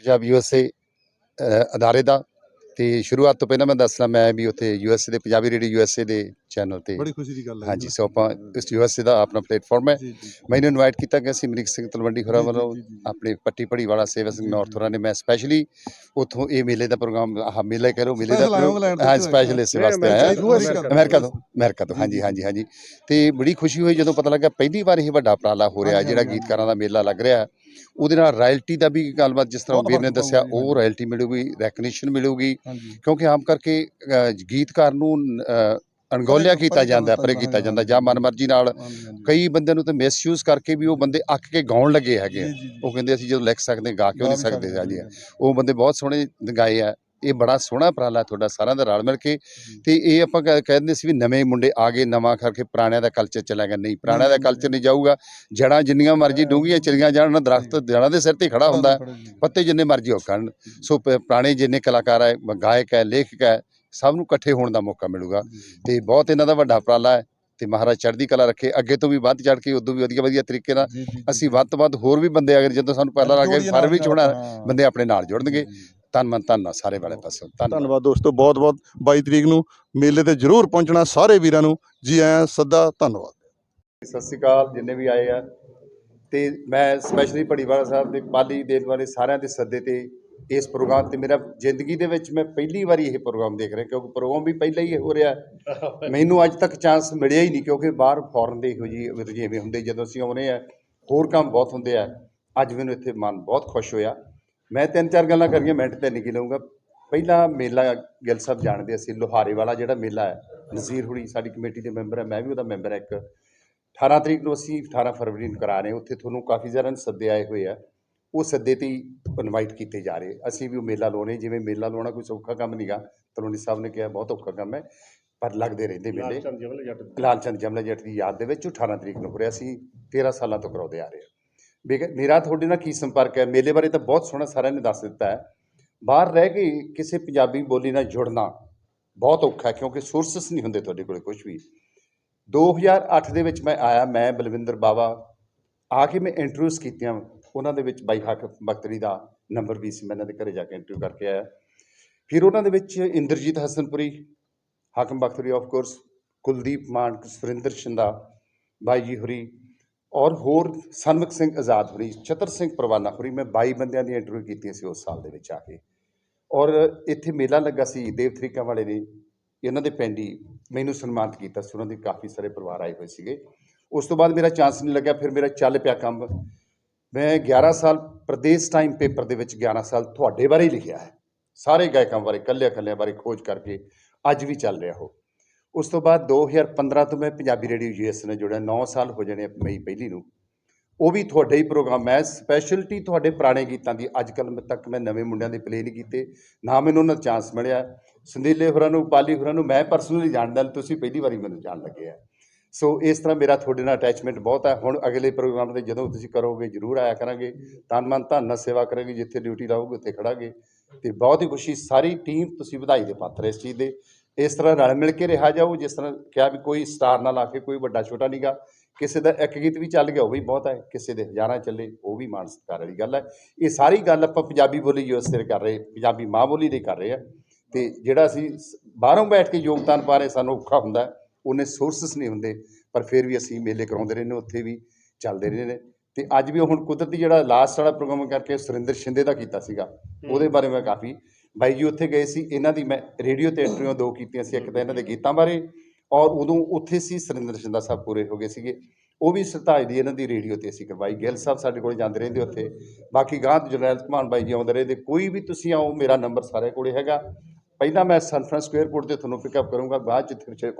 Punjab USA ਅਦਾਰੇ ਦਾ ਤੇ ਸ਼ੁਰੂਆਤ ਤੋਂ ਪਹਿਲਾਂ ਮੈਂ ਦੱਸਣਾ ਮੈਂ ਵੀ ਉੱਥੇ ਯੂਐਸਏ ਦੇ ਪੰਜਾਬੀ ਰੇਡੀਓ ਯੂਐਸਏ ਦੇ ਚੈਨਲ ਤੇ ਬੜੀ ਖੁਸ਼ੀ ਦੀ ਗੱਲ ਹੈ ਹਾਂਜੀ ਸੋ ਆਪਾਂ ਇਸ ਯੂਐਸਏ ਦਾ ਆਪਣਾ ਪਲੇਟਫਾਰਮ ਹੈ ਮੈਨੂੰ ਇਨਵਾਈਟ ਕੀਤਾ ਗਿਆ ਸੀ ਅਮਰੀਕ ਸਿੰਘ ਤਲਵੰਡੀ ਖੁਰਾ ਵੱਲੋਂ। ਆਪਣੇ ਪੱਟੀ ਪੜੀ ਵਾਲਾ ਸੇਵਾ ਸਿੰਘ ਜੀ, ਨਾਰਥ ਜੀ। ਹੋਰਾਂ ਨੇ ਮੈਂ ਸਪੈਸ਼ਲੀ ਉੱਥੋਂ ਇਹ ਮੇਲੇ ਦਾ ਪ੍ਰੋਗਰਾਮ ਆਹ ਮੇਲਾ ਕਹਿ ਲਓ ਮੇਲੇ ਦਾ ਹੋ? ਸਪੈਸ਼ਲ ਇਸੇ ਵਾਸਤੇ ਆਇਆ ਅਮਰੀਕਾ ਤੋਂ। ਅਮਰੀਕਾ ਤੋਂ ਹਾਂਜੀ ਹਾਂਜੀ ਹਾਂਜੀ ਤੇ ਬੜੀ ਖੁਸ਼ੀ ਹੋਈ ਜਦੋਂ ਪਤਾ ਲੱਗਾ ਪਹਿਲੀ ਵਾਰ ਇਹ ਵੱਡਾ ਉਪਰਾਲਾ ਹੋ ਰਿਹਾ ਜਿਹੜਾ ਗੀਤਕਾਰਾਂ ਦਾ ਮੇਲਾ ਲੱਗ ਰਿਹਾ ਉਹਦੇ ਨਾਲ ਰਾਇਲਟੀ ਦਾ ਵੀ ਗੱਲਬਾਤ ਜਿਸ ਤਰ੍ਹਾਂ ਵੀਰ ਨੇ ਦੱਸਿਆ ਉਹ ਰਾਇਲਟੀ ਮਿਲੂਗੀ ਰੈਕਗਨੀਸ਼ਨ ਮਿਲੂਗੀ ਕਿਉਂਕਿ ਆਮ ਕਰਕੇ ਗੀਤਕਾਰ ਨੂੰ ਅਣਗੌਲਿਆ ਕੀਤਾ ਜਾਂਦਾ ਪਰੇ ਕੀਤਾ ਜਾਂਦਾ ਜਾਂ ਮਨਮਰਜ਼ੀ ਨਾਲ। ਕਈ ਬੰਦਿਆਂ ਨੂੰ ਤਾਂ ਮਿਸਯੂਜ਼ ਕਰਕੇ ਵੀ ਉਹ ਬੰਦੇ ਅੱਕ ਕੇ ਗਾਉਣ ਲੱਗੇ ਹੈਗੇ। ਉਹ ਕਹਿੰਦੇ ਅਸੀਂ ਜਦੋਂ ਲਿਖ ਸਕਦੇ ਗਾ ਕਿਉਂ ਨਹੀਂ ਸਕਦੇ ਜੀ, ਉਹ ਬੰਦੇ ਬਹੁਤ ਸੋਹਣੇ ਗਾਏ ਆ। ਇਹ ਬੜਾ ਸੋਹਣਾ ਉਪਰਾਲਾ ਤੁਹਾਡਾ ਸਾਰਿਆਂ ਦਾ ਰਲ ਮਿਲ ਕੇ। ਤੇ ਇਹ ਆਪਾਂ ਕਹਿ- ਕਹਿੰਦੇ ਸੀ ਵੀ ਨਵੇਂ ਮੁੰਡੇ ਆ ਗਏ ਨਵਾਂ ਕਰਕੇ ਪੁਰਾਣਿਆਂ ਦਾ ਕਲਚਰ ਚਲਾ ਗਿਆ। ਨਹੀਂ ਪੁਰਾਣਿਆਂ ਦਾ ਕਲਚਰ ਨਹੀਂ ਜਾਊਗਾ। ਜੜਾਂ ਜਿੰਨੀਆਂ ਮਰਜ਼ੀ ਡੂੰਘੀਆਂ ਚਲੀਆਂ ਜਾਣ ਦਰਖਤ ਜੜਾਂ ਦੇ ਸਿਰ ਤੇ ਖੜਾ ਹੁੰਦਾ। ਪੱਤੇ ਜਿੰਨੇ ਮਰਜ਼ੀ ਹੋ ਕਰਨ ਸੋ ਪੁਰਾਣੇ ਜਿੰਨੇ ਕਲਾਕਾਰ ਹੈ ਗਾਇਕ ਹੈ ਲੇਖਕ ਹੈ ਸਭ ਨੂੰ ਇਕੱਠੇ ਹੋਣ ਦਾ ਮੌਕਾ ਮਿਲੂਗਾ। ਤੇ ਬਹੁਤ ਇਹਨਾਂ ਦਾ ਵੱਡਾ ਉਪਰਾਲਾ ਹੈ। ਤੇ ਮਹਾਰਾਜ ਚੜ੍ਹਦੀ ਕਲਾ ਰੱਖੇ। ਅੱਗੇ ਤੋਂ ਵੀ ਵੱਧ ਚੜ੍ਹ ਕੇ ਉਦੋਂ ਵੀ ਵਧੀਆ ਵਧੀਆ ਤਰੀਕੇ ਨਾਲ ਅਸੀਂ। ਵੱਧ ਤੋਂ ਵੱਧ ਹੋਰ ਵੀ ਬੰਦੇ ਅਗਰ ਜਦੋਂ ਸਾਨੂੰ ਪਤਾ ਲੱਗੇ ਜੋੜੀਏ ਫਰਵਰੀ ਚ ਹੋਣਾ। ਬੰਦੇ ਆਪਣੇ ਨਾਲ ਜੁੜਨਗੇ। ਧੰਨ ਮਨ ਧੰਨ ਸਾਰੇ ਵਾਲੇ ਪਾਸੋਂ। ਧੰਨਵਾਦ। ਧੰਨਵਾਦ ਦੋਸਤੋ ਬਹੁਤ ਬਹੁਤ 22 ਤਰੀਕ ਨੂੰ ਮੇਲੇ ਤੇ ਜ਼ਰੂਰ ਪਹੁੰਚਣਾ ਸਾਰੇ ਵੀਰਾਂ ਨੂੰ। ਜੀ ਆਇਆਂ ਸੱਦਾ ਧੰਨਵਾਦ। ਸਤਿ ਸ੍ਰੀ ਅਕਾਲ ਜਿੰਨੇ ਵੀ ਆਏ ਆ। ਤੇ ਮੈਂ ਸਪੈਸ਼ਲੀ ਪੜੀਵਾਲਾ ਸਾਹਿਬ ਦੇ ਪਾਲੀ ਦੇਣ ਵਾਲੇ ਸਾਰਿਆਂ ਦੇ ਸੱਦੇ ਤੇ ਇਸ ਪ੍ਰੋਗਰਾਮ ਤੇ ਮੇਰਾ ਜ਼ਿੰਦਗੀ ਦੇ ਵਿੱਚ ਮੈਂ ਪਹਿਲੀ ਵਾਰੀ ਇਹ ਪ੍ਰੋਗਰਾਮ ਦੇਖ ਰਿਹਾ ਕਿਉਂਕਿ ਪ੍ਰੋਗਰਾਮ ਵੀ ਪਹਿਲਾਂ ਹੀ ਹੋ ਰਿਹਾ। ਮੈਨੂੰ ਅੱਜ ਤੱਕ ਚਾਂਸ ਮਿਲਿਆ ਹੀ ਨਹੀਂ ਕਿਉਂਕਿ ਬਾਹਰ ਫੋਰਨ ਦੇ ਇਹੋ ਜੀ ਰਜੇਵੇਂ ਹੁੰਦੇ ਜਦੋਂ ਅਸੀਂ ਆਉਨੇ ਆ ਹੋਰ ਕੰਮ ਬਹੁਤ ਹੁੰਦੇ ਆ। ਅੱਜ ਮੈਨੂੰ ਇੱਥੇ ਮਨ ਬਹੁਤ ਖੁਸ਼ ਹੋਇਆ। ਮੈਂ ਤਿੰਨ ਚਾਰ ਗੱਲਾਂ ਕਰੀਆਂ ਮਿੰਟ ਤੇ ਨਹੀਂ ਲਊਂਗਾ ਪਹਿਲਾ ਮੇਲਾ ਗਿੱਲ ਸਾਹਿਬ ਜਾਣਦੇ ਅਸੀਂ ਲੋਹਾਰੇ ਵਾਲਾ ਜਿਹੜਾ ਮੇਲਾ ਹੈ। ਨਜ਼ੀਰ ਹੁੜੀ ਸਾਡੀ ਕਮੇਟੀ ਦੇ ਮੈਂਬਰ ਹੈ ਮੈਂ ਵੀ ਉਹਦਾ ਮੈਂਬਰ ਹਾਂ ਇੱਕ। 18 ਤਰੀਕ ਨੂੰ ਅਸੀਂ 18 ਫਰਵਰੀ ਨੂੰ ਕਰਾ ਰਹੇ ਉੱਥੇ ਤੁਹਾਨੂੰ ਕਾਫੀ ਜ਼ਿਆਦਾ ਸੱਦੇ ਆਏ ਹੋਏ ਆ। ਉਹ ਸੱਦੇ ਤੇ ਇਨਵਾਈਟ ਕੀਤੇ ਜਾ ਰਹੇ। ਅਸੀਂ ਵੀ ਉਹ ਮੇਲਾ ਲਾਉਣੇ ਜਿਵੇਂ ਮੇਲਾ ਲਾਉਣਾ ਕੋਈ ਸੌਖਾ ਕੰਮ ਨਹੀਂਗਾ ਤਲੋਨੀ ਸਾਹਿਬ ਨੇ ਕਿਹਾ ਬਹੁਤ ਔਖਾ ਕੰਮ ਹੈ ਪਰ ਲੱਗਦੇ ਰਹਿੰਦੇ ਮੇਲੇ। ਲਾਲਚੰਦ ਲਾਲ ਚੰਦ ਜਮਲਾ ਜੱਟ ਦੀ ਯਾਦ ਦੇ ਵਿੱਚ ਉਹ 18 ਤਰੀਕ ਨੂੰ ਹੋ ਰਿਹਾ ਸੀ 13 ਸਾਲਾਂ ਤੋਂ ਕਰਾਉਂਦੇ ਆ ਰਹੇ ਹਾਂ। ਬੇਗ- ਮੇਰਾ ਤੁਹਾਡੇ ਨਾਲ ਕੀ ਸੰਪਰਕ ਹੈ, ਮੇਲੇ ਬਾਰੇ ਤਾਂ ਬਹੁਤ ਸੋਹਣਾ ਸਾਰਿਆਂ ਨੇ ਦੱਸ ਦਿੱਤਾ ਹੈ। ਬਾਹਰ ਰਹਿ ਕੇ ਕਿਸੇ ਪੰਜਾਬੀ ਬੋਲੀ ਨਾਲ ਜੁੜਨਾ ਬਹੁਤ ਔਖਾ ਕਿਉਂਕਿ ਸੋਰਸਸ ਨਹੀਂ ਹੁੰਦੇ ਤੁਹਾਡੇ ਕੋਲੇ ਕੁਝ ਵੀ। 2008 ਦੇ ਵਿੱਚ ਮੈਂ ਆਇਆ, ਮੈਂ, ਬਲਵਿੰਦਰ ਬਾਵਾ, ਆ ਕੇ ਮੈਂ ਇੰਟਰਵਿਊਸ ਕੀਤੀਆਂ। ਉਹਨਾਂ ਦੇ ਵਿੱਚ ਬਾਈ ਹਕ ਬਖਤਰੀ ਦਾ ਨੰਬਰ ਵੀ ਸੀ, ਮੈਂ ਇਹਨਾਂ ਦੇ ਘਰੇ ਜਾ ਕੇ ਇੰਟਰਵਿਊ ਕਰਕੇ ਆਇਆ। ਫਿਰ ਉਹਨਾਂ ਦੇ ਵਿੱਚ ਇੰਦਰਜੀਤ ਹਸਨਪੁਰੀ, ਹਾਕਮ ਬਖਤਰੀ ਆਫ ਕੋਰਸ ਕੁਲਦੀਪ ਮਾਨ, ਸੁਰਿੰਦਰ ਸ਼ਿੰਦਾ, ਬਾਈ ਜੀ ਹੁਰੀ ਔਰ ਹੋਰ ਸਨਮੁਖ ਸਿੰਘ ਆਜ਼ਾਦ ਹੁਰੀ ਚਤਰ ਸਿੰਘ ਪਰਵਾਨਾ ਹੁਰੀ, ਮੈਂ 22 ਬੰਦਿਆਂ ਦੀ ਇੰਟਰਵਿਊ ਕੀਤੀਆਂ ਸੀ ਉਸ ਸਾਲ ਦੇ ਵਿੱਚ ਆ ਕੇ। ਔਰ ਇੱਥੇ ਮੇਲਾ ਲੱਗਾ ਸੀ ਦੇਵ ਵਾਲੇ ਨੇ ਇਹਨਾਂ ਦੇ ਪਿੰਡ ਹੀ ਮੈਨੂੰ ਸਨਮਾਨਿਤ ਕੀਤਾ ਸੀ, ਉਹਨਾਂ ਦੇ ਕਾਫੀ ਸਾਰੇ ਪਰਿਵਾਰ ਆਏ ਹੋਏ ਸੀਗੇ। ਉਸ ਤੋਂ ਬਾਅਦ ਮੇਰਾ ਚਾਂਸ ਨਹੀਂ ਲੱਗਿਆ, ਫਿਰ ਮੇਰਾ ਚੱਲ ਪਿਆ ਕੰਮ। ਮੈਂ 11 ਸਾਲ ਪ੍ਰਦੇਸ਼ ਟਾਈਮ ਪੇਪਰ ਦੇ ਵਿੱਚ 11 ਸਾਲ ਤੁਹਾਡੇ ਬਾਰੇ ਹੀ ਲਿਖਿਆ ਹੈ। ਸਾਰੇ ਗਾਇਕਾਂ ਬਾਰੇ ਕੱਲਿਆਂ ਕੱਲਿਆਂ ਬਾਰੇ ਖੋਜ ਕਰਕੇ ਅੱਜ ਵੀ ਚੱਲ ਰਿਹਾ ਉਹ। ਉਸ ਤੋਂ ਬਾਅਦ 2015 ਤੋਂ ਮੈਂ ਪੰਜਾਬੀ ਰੇਡੀਓ ਯੂਐਸ ਨਾਲ ਜੁੜਿਆ 9 ਸਾਲ ਹੋ ਜਾਣੇ ਮਈ ਪਹਿਲੀ ਨੂੰ। ਉਹ ਵੀ ਤੁਹਾਡੇ ਹੀ ਪ੍ਰੋਗਰਾਮ ਹੈ ਸਪੈਸ਼ਲਟੀ ਤੁਹਾਡੇ ਪੁਰਾਣੇ ਗੀਤਾਂ ਦੀ, ਅੱਜ ਕੱਲ੍ਹ ਤੱਕ ਮੈਂ ਨਵੇਂ ਮੁੰਡਿਆਂ ਦੇ ਪਲੇ ਨਹੀਂ ਕੀਤੇ, ਨਾ ਮੈਨੂੰ ਉਹਨਾਂ ਦਾ ਚਾਂਸ ਮਿਲਿਆ। ਸੰਦੀਲੇ ਹੋਰਾਂ ਨੂੰ, ਪਾਲੀ ਹੋਰਾਂ ਨੂੰ ਮੈਂ ਪਰਸਨਲੀ ਜਾਣਦਾ ਤੁਸੀਂ ਪਹਿਲੀ ਵਾਰੀ ਮੈਨੂੰ ਜਾਣ ਲੱਗੇ ਆ। ਸੋ ਇਸ ਤਰ੍ਹਾਂ ਮੇਰਾ ਤੁਹਾਡੇ ਨਾਲ ਅਟੈਚਮੈਂਟ ਬਹੁਤ ਹੈ ਹੁਣ ਅਗਲੇ ਪ੍ਰੋਗਰਾਮ ਦੇ ਜਦੋਂ ਤੁਸੀਂ ਕਰੋਗੇ, ਜਰੂਰ ਆਇਆ ਕਰਾਂਗੇ। ਤਨ ਮਨ ਧਨ ਨਾਲ ਸੇਵਾ ਕਰਾਂਗੇ, ਜਿੱਥੇ ਡਿਊਟੀ ਲਾਓਗੇ ਉੱਥੇ ਖੜਾਂਗੇ। ਤੇ ਬਹੁਤ ਹੀ ਖੁਸ਼ੀ, ਸਾਰੀ ਟੀਮ ਤੁਸੀਂ ਵਧਾਈ ਦੇ ਪਾਤਰ ਇਸ ਚੀਜ਼ ਦੇ। ਇਸ ਤਰ੍ਹਾਂ ਰਲ ਮਿਲ ਕੇ ਰਿਹਾ ਜਾਓ ਜਿਸ ਤਰ੍ਹਾਂ ਕਿਹਾ ਵੀ ਕੋਈ ਸਟਾਰ ਨਾਲ ਆ ਕੇ ਕੋਈ ਵੱਡਾ ਛੋਟਾ ਨਹੀਂਗਾ ਕਿਸੇ ਦਾ ਇੱਕ ਗੀਤ ਵੀ ਚੱਲ ਗਿਆ ਉਹ ਵੀ ਬਹੁਤ ਹੈ ਕਿਸੇ ਦੇ ਹਜ਼ਾਰਾਂ ਚੱਲੇ ਉਹ ਵੀ ਮਾਣ ਸਤਿਕਾਰ ਵਾਲੀ ਗੱਲ ਹੈ। ਇਹ ਸਾਰੀ ਗੱਲ ਆਪਾਂ ਪੰਜਾਬੀ ਬੋਲੀ ਯੂਐਸ ਤੇ ਕਰ ਰਹੇ ਪੰਜਾਬੀ ਮਾਂ ਬੋਲੀ ਦੇ ਕਰ ਰਹੇ ਆ। ਤੇ ਜਿਹੜਾ ਅਸੀਂ ਬਾਹਰੋਂ ਬੈਠ ਕੇ ਯੋਗਦਾਨ ਪਾ ਰਹੇ ਸਾਨੂੰ ਔਖਾ ਹੁੰਦਾ ਉਹਨੇ ਸੋਰਸਸ ਨਹੀਂ ਹੁੰਦੇ ਪਰ ਫਿਰ ਵੀ ਅਸੀਂ ਮੇਲੇ ਕਰਾਉਂਦੇ ਰਹੇ ਨੇ ਉੱਥੇ ਵੀ ਚੱਲਦੇ ਰਹੇ ਨੇ। ਤੇ ਅੱਜ ਵੀ ਹੁਣ ਕੁਦਰਤੀ ਜਿਹੜਾ ਲਾਸਟ ਵਾਲਾ ਪ੍ਰੋਗਰਾਮ ਕਰਕੇ ਸੁਰਿੰਦਰ ਸ਼ਿੰਦੇ ਦਾ ਕੀਤਾ ਸੀਗਾ ਉਹਦੇ ਬਾਰੇ ਮੈਂ ਕਾਫੀ ਬਾਈ ਜੀ, ਉੱਥੇ ਗਏ ਸੀ, ਇਹਨਾਂ ਦੀ ਮੈਂ ਰੇਡੀਓ ਤੇ ਇੰਟਰਵਿਊ ਦੋ ਕੀਤੀਆਂ ਸੀ, ਇੱਕ ਤਾਂ ਇਹਨਾਂ ਦੇ ਗੀਤਾਂ ਬਾਰੇ ਔਰ ਉਦੋਂ ਉੱਥੇ ਸੀ ਸੁਰਿੰਦਰ ਸ਼ਿੰਦਾ ਸਾਹਿਬ ਪੂਰੇ ਹੋ ਗਏ ਸੀਗੇ। ਉਹ ਵੀ ਸਰਤਾਜ ਦੀ ਇਹਨਾਂ ਦੀ ਰੇਡੀਓ ਤੇ ਅਸੀਂ ਕਰਵਾਈ। ਗਿੱਲ ਸਾਹਿਬ ਸਾਡੇ ਕੋਲ ਜਾਂਦੇ ਰਹਿੰਦੇ ਉੱਥੇ। ਬਾਕੀ ਗਾਂ ਜਰਨੈਲ ਕਮਾਨ ਬਾਈ ਜੀ ਆਉਂਦੇ ਰਹਿੰਦੇ। ਕੋਈ ਵੀ ਤੁਸੀਂ ਆਓ, ਮੇਰਾ ਨੰਬਰ ਸਾਰੇ ਕੋਲੇ ਹੈਗਾ। ਪਹਿਲਾਂ ਮੈਂ ਸਨ ਫਰਾਂਸਿਸਕੋ 에ਅਰਪੋਰਟ ਤੇ ਤੁਹਾਨੂੰ ਪਿਕਅਪ ਕਰੂੰਗਾ, ਬਾਅਦ ਚ ਇੱਥੇ ਫਿਰ